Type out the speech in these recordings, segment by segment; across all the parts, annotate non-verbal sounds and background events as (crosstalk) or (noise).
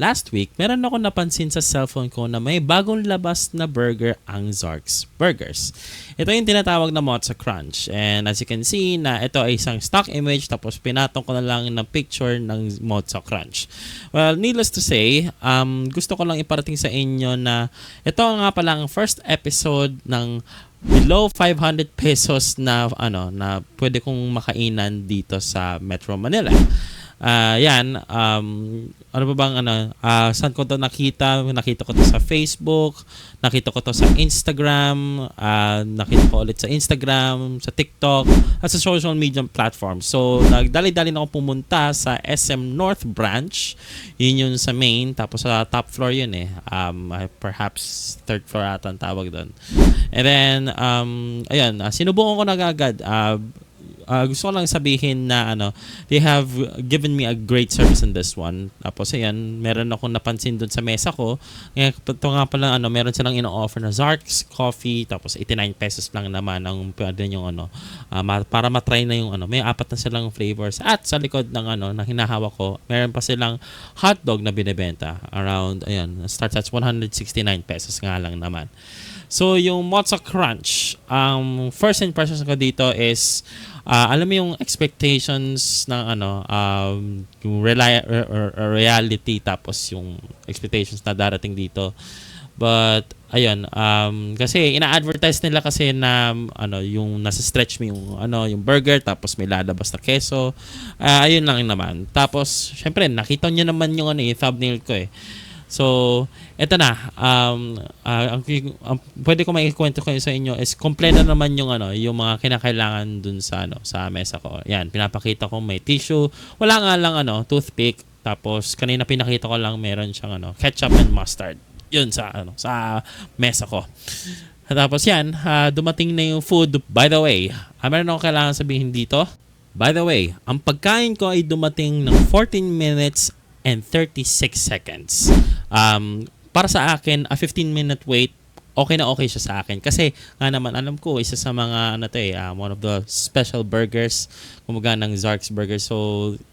last week, meron ako napansin sa cellphone ko na may bagong labas na burger ang Zark's Burgers. Ito yung tinatawag na Mozza Crunch. And as you can see, na ito ay isang stock image tapos pinatong ko na lang ng picture ng Mozza Crunch. Well, needless to say, um, gusto ko lang iparating sa inyo na ito nga pala ang first episode ng below 500 pesos na ano na pwede kong makainan dito sa Metro Manila. Ah, yan, um, ano ba bang ano, ah, saan ko to nakita? Nakita ko to sa Facebook, nakita ko to sa Instagram, ah, nakita ko ulit sa Instagram, sa TikTok, at sa social media platforms. So, nagdali-dali na ako pumunta sa SM North Branch. Yun yun sa main. Tapos sa top floor yun eh. Um, perhaps third floor ata ang tawag doon. And then, um, ayun, sinubukan ko na agad. Ah, uh, gusto ko lang sabihin na ano, they have given me a great service in this one. Tapos ayan, meron ako napansin doon sa mesa ko. Ngayon, ito nga pala, ano, meron silang ino-offer na Zark's coffee, tapos 89 pesos lang naman ang pwede yung ano, uh, para matry na yung ano, may apat na silang flavors. At sa likod ng ano, na hinahawa ko, meron pa silang hotdog na binebenta. Around, ayan, starts at 169 pesos nga lang naman. So, yung Mozza Crunch, um, first impressions ko dito is, uh, alam mo yung expectations ng ano, um, yung reli- or, or, or reality tapos yung expectations na darating dito. But, ayun, um, kasi ina-advertise nila kasi na ano, yung nasa stretch mo yung ano, yung burger tapos may lalabas na keso. Uh, ayun lang naman. Tapos, syempre, nakita niyo naman yung ano, yung thumbnail ko eh. So, eto na. Um, uh, ang, ang, pwede ko maikwento ko sa inyo is kompleto naman yung ano, yung mga kinakailangan dun sa ano, sa mesa ko. Yan, pinapakita ko may tissue. Wala nga lang ano, toothpick. Tapos kanina pinakita ko lang meron siyang ano, ketchup and mustard. Yun sa ano, sa mesa ko. Tapos yan, uh, dumating na yung food. By the way, uh, meron ako kailangan sabihin dito. By the way, ang pagkain ko ay dumating ng 14 minutes and 36 seconds. Um, para sa akin, a 15-minute wait okay na okay siya sa akin. Kasi nga naman, alam ko, isa sa mga, ano to eh, um, one of the special burgers, kumaga ng Zark's Burger. So,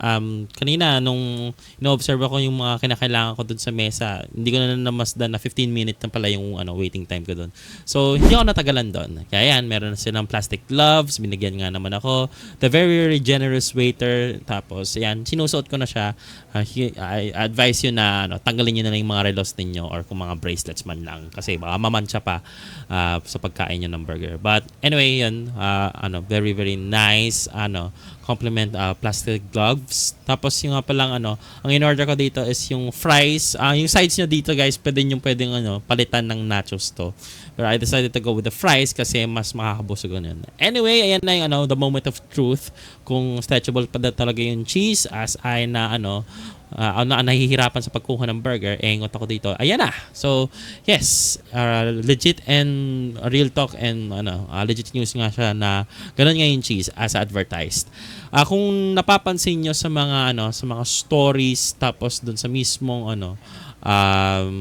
um, kanina, nung ino-observe ako yung mga kinakailangan ko dun sa mesa, hindi ko na namasdan na 15 minutes na pala yung ano, waiting time ko dun. So, hindi ako natagalan dun. Kaya yan, meron silang plastic gloves, binigyan nga naman ako. The very, very generous waiter, tapos, yan, sinusuot ko na siya. Uh, I advise you na, ano, tanggalin nyo na lang yung mga relos ninyo or kung mga bracelets man lang. Kasi baka maman matansya pa uh, sa pagkain niyo ng burger. But anyway, yun, uh, ano, very very nice, ano, compliment uh, plastic gloves. Tapos yung nga palang ano, ang in-order ko dito is yung fries. Uh, yung sides nyo dito guys, pwede nyo pwedeng ano, palitan ng nachos to. But I decided to go with the fries kasi mas makakabusog yun. Anyway, ayan na yung ano, the moment of truth. Kung stretchable pa talaga yung cheese as I na ano, uh, na nahihirapan sa pagkuha ng burger, eh, ingot ako dito. Ayan na. So, yes, uh, legit and real talk and ano, uh, legit news nga siya na ganun nga yung cheese as advertised. Uh, kung napapansin nyo sa mga ano, sa mga stories tapos dun sa mismong ano, um,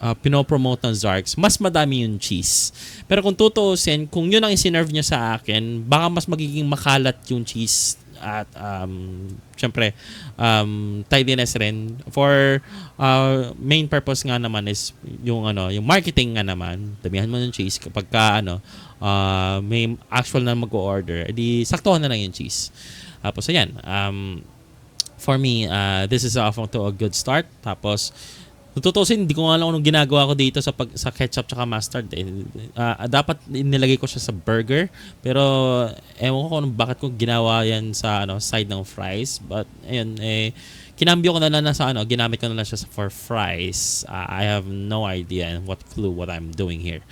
uh, pinopromote ng Zarks, mas madami yung cheese. Pero kung tutuusin, kung yun ang isinerve nyo sa akin, baka mas magiging makalat yung cheese at um, syempre um, tidiness rin for uh, main purpose nga naman is yung ano yung marketing nga naman damihan mo ng cheese kapag ka ano uh, may actual na mag-order edi saktuhan na lang yung cheese tapos ayan um, for me uh, this is off to a good start tapos Tututusin, hindi ko alam anong ginagawa ko dito sa pag, sa ketchup tsaka mustard. Eh. Uh, dapat nilagay ko siya sa burger. Pero ewan ko kung bakit ko ginawa yan sa ano side ng fries. But ayun, eh, kinambyo ko na lang sa ano, ginamit ko na lang siya for fries. Uh, I have no idea and what clue what I'm doing here.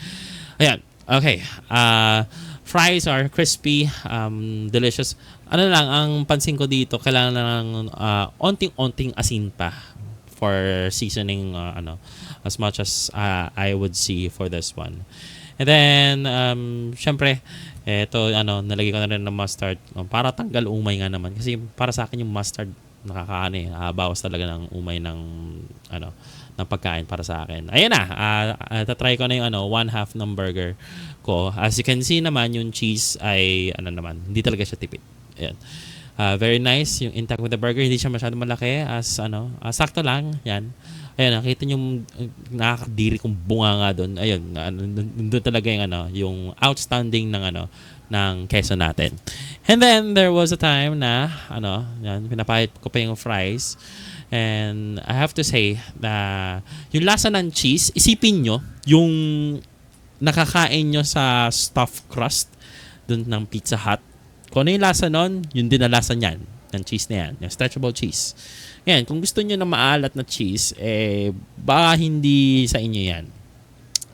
Ayan, okay. Uh, fries are crispy, um, delicious. Ano lang, ang pansin ko dito, kailangan lang uh, onting-onting asin pa for seasoning uh, ano as much as uh, I would see for this one. And then um syempre eto ano nalagay ko na rin ng mustard para tanggal umay nga naman kasi para sa akin yung mustard nakakaano eh bawas talaga ng umay ng ano ng pagkain para sa akin. Ayun na, uh, uh, tatry ko na yung ano, one half ng burger ko. As you can see naman, yung cheese ay ano naman, hindi talaga siya tipid. Ayan. Uh, very nice yung intact with the burger. Hindi siya masyado malaki as ano, uh, sakto lang. Yan. Ayan, nakita niyo yung nakakadiri kong bunga nga doon. Ayun, nandun talaga yung ano, yung outstanding ng ano, ng keso natin. And then there was a time na ano, yan, pinapahit ko pa yung fries. And I have to say na yung lasa ng cheese, isipin nyo yung nakakain nyo sa stuffed crust dun ng Pizza Hut. Kung ano yung lasa nun, yun din ang lasa niyan, ng cheese na yan, yung stretchable cheese. Yan, kung gusto nyo na maalat na cheese, eh, baka hindi sa inyo yan.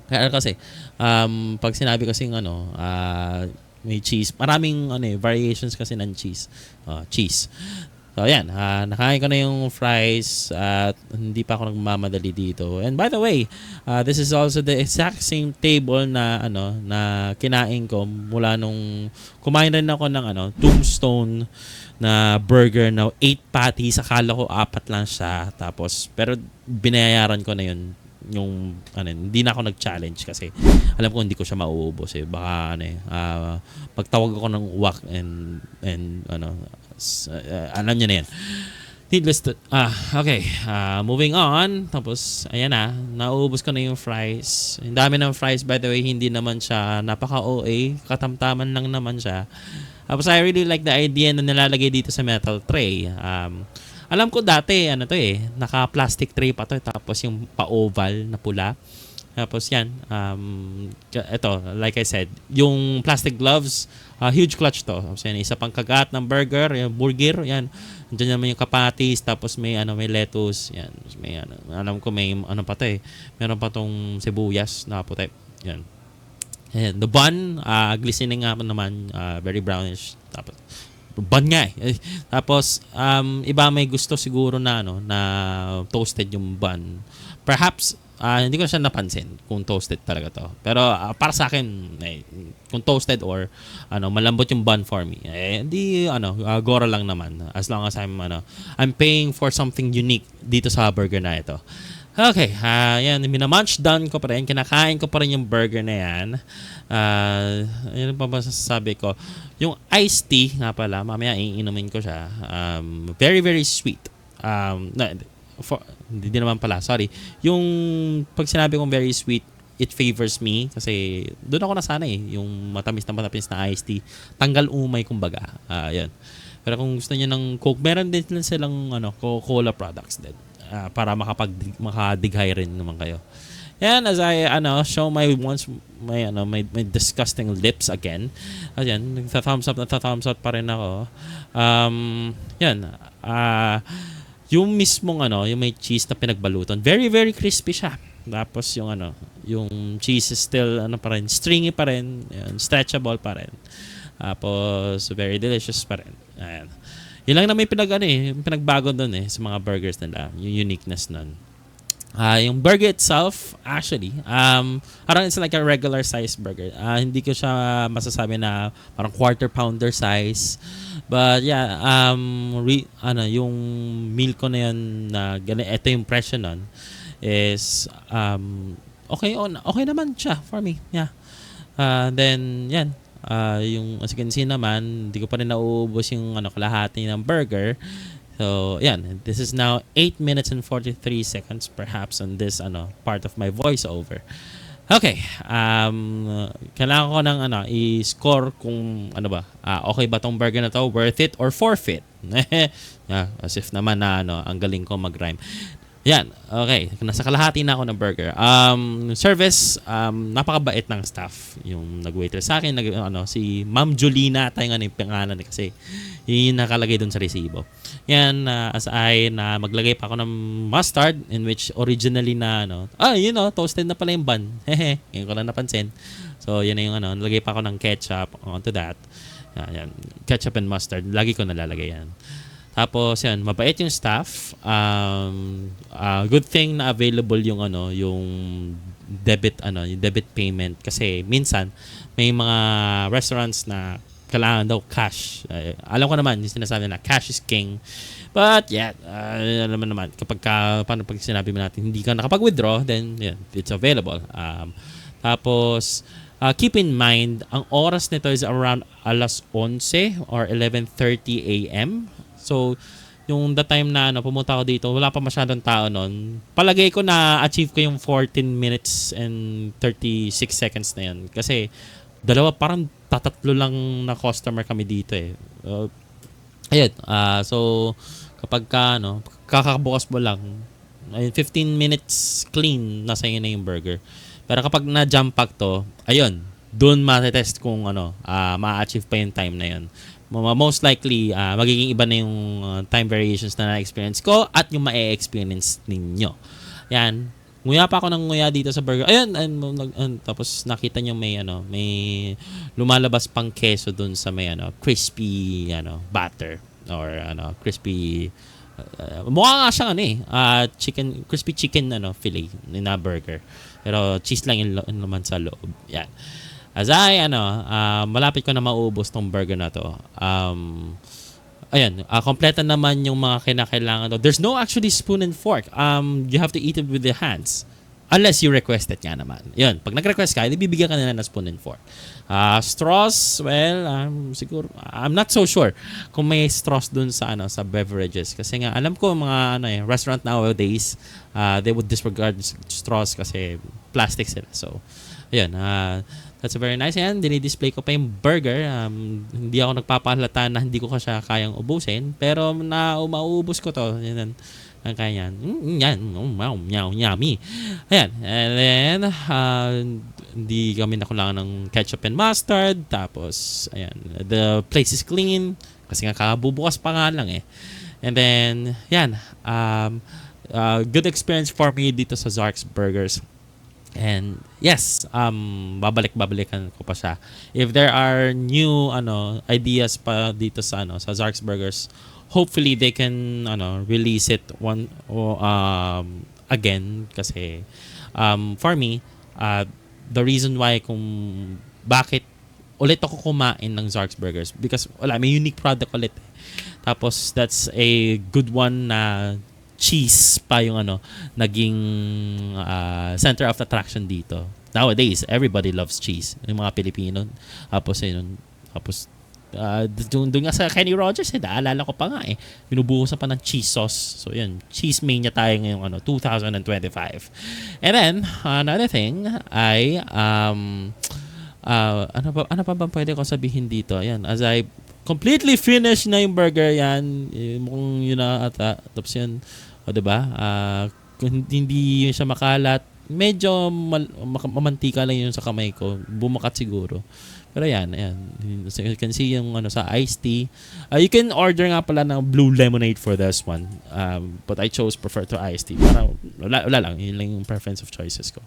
Kaya kasi, um, pag sinabi kasi ano, ah, may cheese, maraming ano, eh, variations kasi ng cheese. Ah, cheese. So, ayan. ah, nakain ko na yung fries at hindi pa ako nagmamadali dito. And by the way, ah, this is also the exact same table na ano na kinain ko mula nung kumain rin ako ng ano tombstone na burger na 8 patties. Akala ko apat lang siya. Tapos, pero binayaran ko na yun yung ano, hindi na ako nag-challenge kasi alam ko hindi ko siya mauubos eh. Baka ano eh, ah, pagtawag ako ng uwak and and ano, ah, alam niyo na yan. Needless to, ah, okay. Ah, moving on. Tapos, ayan na. Nauubos ko na yung fries. Yung dami ng fries, by the way, hindi naman siya napaka-OA. Katamtaman lang naman siya. Tapos, I really like the idea na nilalagay dito sa metal tray. Um, alam ko dati, ano to eh, naka-plastic tray pa to. eh. Tapos yung pa-oval na pula. Tapos yan, um, ito, like I said, yung plastic gloves, uh, huge clutch to. Tapos yan, isa pang kagat ng burger, yung burger, yan. Diyan naman yung kapatis, tapos may ano, may lettuce, yan. May ano, alam ko may ano pa to eh. Meron pa tong sibuyas na puti. Yan. Ayan, the bun, uh, glistening nga naman, uh, very brownish. Tapos, bun nga eh. Tapos, um, iba may gusto siguro na, ano, na toasted yung bun. Perhaps, ah, hindi ko siya napansin kung toasted talaga to. Pero ah, para sa akin, eh, kung toasted or ano, malambot yung bun for me, eh, hindi, ano, ah, gora lang naman. As long as I'm, ano, I'm paying for something unique dito sa burger na ito. Okay, ah yan, minamunch down ko pa rin, kinakain ko pa rin yung burger na yan. Ah, yun pa ba sasabi ko? Yung iced tea, nga pala, mamaya iinumin ko siya. Um, very, very sweet. Um, na, for, hindi naman pala, sorry. Yung pag sinabi kong very sweet, it favors me kasi doon ako nasanay eh, yung matamis na matamis na iced tea. Tanggal umay kumbaga. Ah, yan. Pero kung gusto niyo ng Coke, meron din silang ano, Coca-Cola products din. Ah, para makapag makadighay rin naman kayo. Yan as I ano show my once my ano my, my disgusting lips again. Ayan, nagta-thumbs up, nagta-thumbs up pa rin ako. Um, yan. Ah, yung mismong ano, yung may cheese na pinagbalutan, very very crispy siya. Tapos yung ano, yung cheese is still ano pa rin, stringy pa rin, yan, stretchable pa rin. Tapos very delicious pa rin. Ayan. Yun lang na may pinag ano eh, pinagbago doon eh sa mga burgers nila, yung uniqueness nun. Ah, yung burger itself, actually, um, parang it's like a regular size burger. Ah, hindi ko siya masasabi na parang quarter pounder size. But yeah, um, re, ano, yung meal ko na yun na gani, ito yung presyo nun is um, okay on okay naman siya for me. Yeah. Ah, then yan. Ah, yung as you can see naman, hindi ko pa rin nauubos yung ano kalahati ng burger. So, yan. This is now 8 minutes and 43 seconds perhaps on this ano part of my voiceover. Okay. Um, kailangan ko ng ano, i-score kung ano ba, ah, okay ba tong burger na to, worth it or forfeit. (laughs) yeah, as if naman na ano, ang galing ko mag-rhyme. Yan, okay. Nasa kalahati na ako ng burger. Um, service, um, napakabait ng staff. Yung nag-waiter sa akin, nag, ano, si Ma'am Jolina, tayo nga yung pangalan eh, kasi yun yung nakalagay dun sa resibo. Yan, uh, as I na maglagay pa ako ng mustard in which originally na, ano, ah, you know, toasted na pala yung bun. (laughs) Hehe, ngayon ko lang napansin. So, yan na yung, ano, nalagay pa ako ng ketchup onto that. Yan, yan. Ketchup and mustard. Lagi ko nalalagay yan. Tapos yan, mabait yung staff. Um, ah, good thing na available yung ano, yung debit ano, yung debit payment kasi minsan may mga restaurants na kailangan daw cash. Eh, alam ko naman, yung sinasabi na cash is king. But yeah, uh, alam mo naman, kapag ka, paano pag sinabi mo natin hindi ka nakapag-withdraw, then yeah, it's available. Um, tapos, uh, keep in mind, ang oras nito is around alas 11 or 11.30 a.m. So, yung the time na ano, pumunta ako dito, wala pa masyadong tao noon. Palagay ko na achieve ko yung 14 minutes and 36 seconds na yun. Kasi dalawa parang tatatlo lang na customer kami dito eh. Uh, ayun, ah, so kapag ka, ano, kakabukas mo lang, ayun, 15 minutes clean, nasa inyo na yung burger. Pero kapag na-jump pack to, ayun, doon ma-test kung ano, ah, ma-achieve pa yung time na yun. Mo- Most likely, ah, magiging iba na yung ah, time variations na na-experience ko at yung ma-experience ninyo. Yan. Nguya pa ako ng nguya dito sa burger. Ayun, ayun, ayun, tapos nakita nyo may ano, may lumalabas pang keso dun sa may ano, crispy ano, batter or ano, crispy uh, mukha nga siyang ano eh, ah, chicken, crispy chicken ano, fillet na burger. Pero cheese lang yung, yung laman sa loob. Yan. As I, ano, ah, malapit ko na maubos tong burger na to. Um, Ayan, ah kompleto naman yung mga kinakailangan do. There's no actually spoon and fork. Um, you have to eat it with your hands. Unless you request it nga naman. Yun, pag nag-request ka, ibibigyan ka nila ng spoon and fork. Ah, straws, well, um, siguro, I'm not so sure kung may straws dun sa, ano, sa beverages. Kasi nga, alam ko mga, ano eh, restaurant nowadays, ah, they would disregard straws kasi plastic sila. So, ayun, ah, That's very nice. Yan, dinidisplay ko pa yung burger. Um, hindi ako nagpapahalata na hindi ko siya kayang ubusin. Pero na mauubos ko to. Yan, ang kaya yan. Mm, yan. Mm, wow, meow, yummy. Ayan. And then, uh, hindi kami nakulangan ng ketchup and mustard. Tapos, ayan. The place is clean. Kasi nga kabubukas pa nga lang eh. And then, yan. Um, uh, good experience for me dito sa Zark's Burgers. And yes, um babalik-babalikan ko pa siya. If there are new ano ideas pa dito sa ano sa Zark's Burgers, hopefully they can ano release it one o um again kasi um for me, uh, the reason why kung bakit ulit ako kumain ng Zark's Burgers because wala may unique product ulit. Tapos that's a good one na cheese pa yung ano naging ah, center of attraction dito. Nowadays, everybody loves cheese. Yung mga Pilipino. Tapos yun, tapos uh, doon doon nga sa Kenny Rogers eh, naalala ko pa nga eh. Binubuhusan pa ng cheese sauce. So yun, cheese mania tayo ngayong ano, 2025. And then, another thing ay um ah, ano pa ano pa ba pwede ko sabihin dito? Ayan, as I completely finished na yung burger yan. Eh, mukhang yun na ata. Tapos yan, o diba? Kung hindi yun siya makalat, medyo mal- mamantika lang yun sa kamay ko. Bumakat siguro. Pero yan, ayan. So you can see yung ano sa iced tea. Ah, you can order nga pala ng blue lemonade for this one. Um, but I chose prefer to iced tea. Parang, wala, wala lang. Yun lang yung preference of choices ko.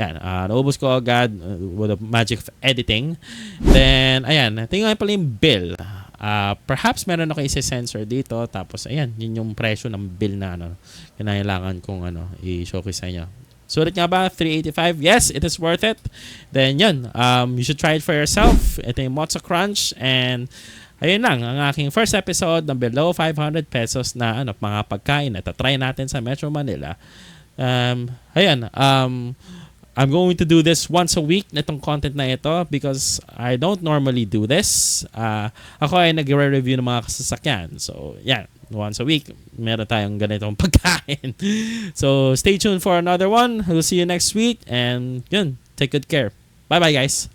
Yan. ah naubos ko agad uh, with the magic of editing. Then, ayan. Tingnan pala yung bill. Ah, perhaps meron ako isa-sensor dito. Tapos, ayan. Yun yung presyo ng bill na ano, kinailangan kong ano, i-showcase sa inyo. Sulit nga ba? 385? Yes, it is worth it. Then yun, um, you should try it for yourself. Ito yung Mozza Crunch and ayun lang, ang aking first episode ng below 500 pesos na ano, mga pagkain na try natin sa Metro Manila. Um, ayun, um, I'm going to do this once a week nitong content na ito because I don't normally do this. Uh, ako ay nagre-review ng mga kasasakyan. So, yan. Once a week, meron tayong ganitong (laughs) pagkain. so, stay tuned for another one. We'll see you next week. And yun, take good care. Bye-bye, guys.